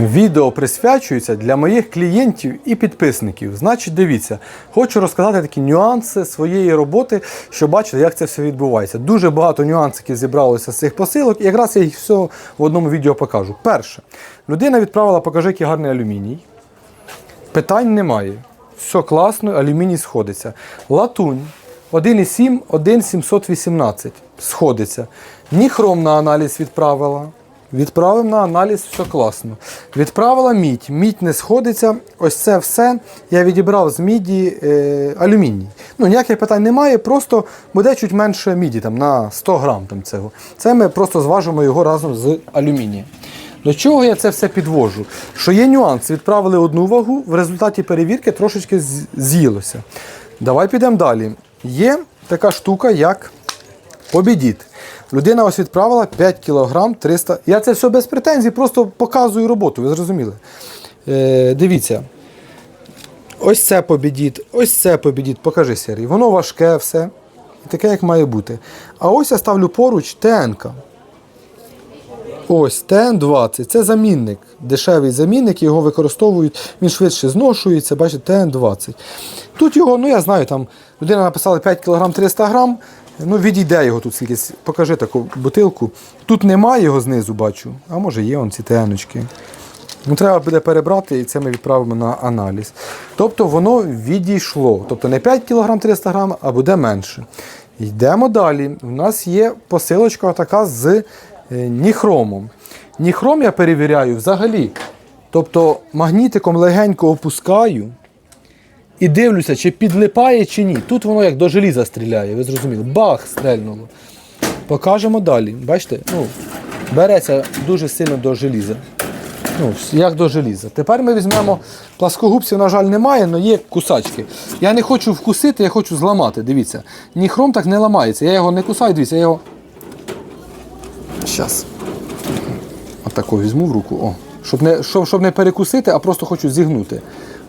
Відео присвячується для моїх клієнтів і підписників. Значить, дивіться, хочу розказати такі нюанси своєї роботи, щоб бачити, як це все відбувається. Дуже багато нюансиків зібралося з цих посилок, і якраз я їх все в одному відео покажу. Перше, людина відправила, покажи, який гарний алюміній. Питань немає. Все класно, алюміній сходиться. Латунь 1,7, 1,718 сходиться. Ніхром на аналіз відправила. Відправив на аналіз, все класно. Відправила мідь. Мідь не сходиться. Ось це все я відібрав з міді е, алюміній. Ну, ніяких питань немає, просто буде чуть менше міді, там, на 100 грам там, цього. Це ми просто зважимо його разом з алюмінієм. До чого я це все підвожу? Що є нюанс, відправили одну вагу, в результаті перевірки трошечки з'їлося. Давай підемо далі. Є така штука, як побідіт. Людина ось відправила 5 кг 300. Я це все без претензій, просто показую роботу, ви зрозуміли. Е, дивіться. Ось це побідіт, ось це побідіт, покажи Сергій. Воно важке все. І таке, як має бути. А ось я ставлю поруч ТНК. Ось ТН-20. Це замінник, дешевий замінник, його використовують, він швидше зношується, бачите, ТН-20. Тут його, ну я знаю, там людина написала 5 кг 300 грам, ну відійде його тут скільки. Покажи таку бутилку. Тут немає його знизу, бачу, а може є он ці ТН-очки. Ну, треба буде перебрати, і це ми відправимо на аналіз. Тобто воно відійшло. Тобто не 5 кг 300 грам, а буде менше. Йдемо далі. У нас є посилочка така з е, ніхромом. Ніхром я перевіряю взагалі. Тобто магнітиком легенько опускаю і дивлюся, чи підлипає, чи ні. Тут воно як до желіза стріляє, ви зрозуміли. Бах, стрельнуло. Покажемо далі. Бачите? Ну, береться дуже сильно до желіза. Ну, як до желіза. Тепер ми візьмемо пласкогубців, на жаль, немає, але є кусачки. Я не хочу вкусити, я хочу зламати. Дивіться. Ніхром так не ламається. Я його не кусаю, дивіться, я його. Щас. Отако візьму в руку. О. Щоб не, щоб, щоб не перекусити, а просто хочу зігнути.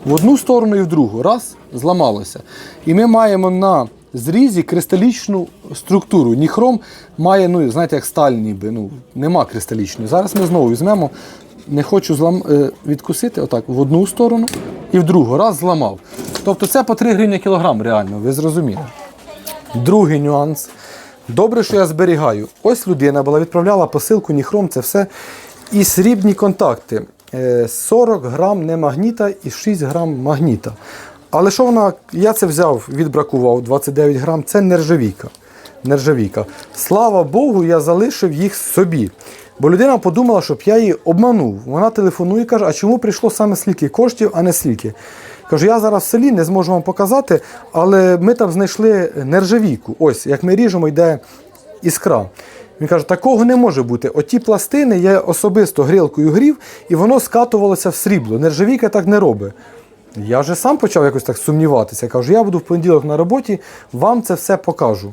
В одну сторону і в другу. Раз, зламалося. І ми маємо на зрізі кристалічну структуру. Ніхром має, ну, знаєте, як сталь ніби. Ну, нема кристалічної. Зараз ми знову візьмемо. Не хочу злам... е, відкусити отак в одну сторону і в другу. Раз зламав. Тобто це по 3 гривні кілограм, реально, ви зрозуміли. Другий нюанс. Добре, що я зберігаю. Ось людина була, відправляла посилку, ніхром, це все. І срібні контакти. Е, 40 грам немагніта і 6 грам магніта. Але що вона, я це взяв, відбракував 29 грам, це нержавійка. нержавійка. Слава Богу, я залишив їх собі. Бо людина подумала, щоб я її обманув. Вона телефонує і каже, а чому прийшло саме стільки коштів, а не стільки? Кажу, я зараз в селі не зможу вам показати, але ми там знайшли нержавійку. Ось, як ми ріжемо, йде іскра. Він каже, такого не може бути. Оті пластини я особисто грілкою грів, і воно скатувалося в срібло. Нержавійка так не робить. Я вже сам почав якось так сумніватися. Я Кажу, я буду в понеділок на роботі, вам це все покажу.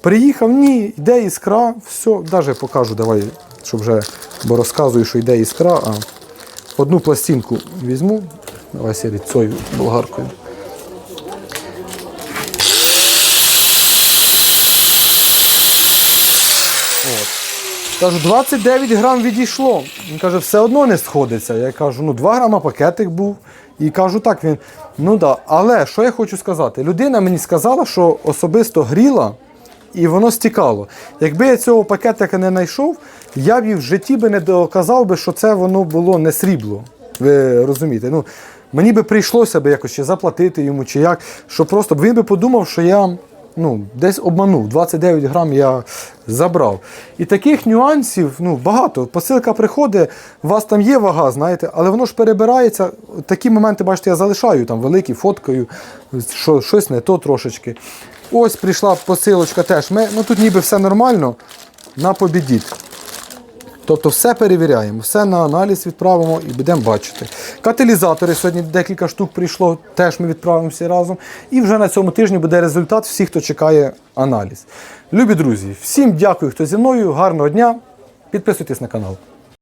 Приїхав, ні, йде іскра, все, навіть покажу, давай, щоб вже, бо розказую, що йде іскра, а одну пластинку візьму, давай сірить цою болгаркою. Кажу, 29 грам відійшло. Він каже, все одно не сходиться. Я кажу, ну 2 грама пакетик був. І кажу, так він. Ну да. Але що я хочу сказати? Людина мені сказала, що особисто гріла і воно стікало. Якби я цього пакетика не знайшов, я б в житті би не доказав би, що це воно було не срібло. Ви розумієте? Ну, мені би прийшлося би якось ще заплатити йому, чи як, що просто б він би подумав, що я ну, десь обманув. 29 грам я забрав. І таких нюансів ну, багато. Посилка приходить, у вас там є вага, знаєте, але воно ж перебирається. Такі моменти, бачите, я залишаю там великі фоткою, що, щось не то трошечки. Ось прийшла посилочка теж. Ми, ну, тут ніби все нормально, на побідіт. Тобто все перевіряємо, все на аналіз відправимо і будемо бачити. Каталізатори сьогодні декілька штук прийшло, теж ми відправимо всі разом. І вже на цьому тижні буде результат всіх, хто чекає аналіз. Любі друзі, всім дякую, хто зі мною. Гарного дня. Підписуйтесь на канал.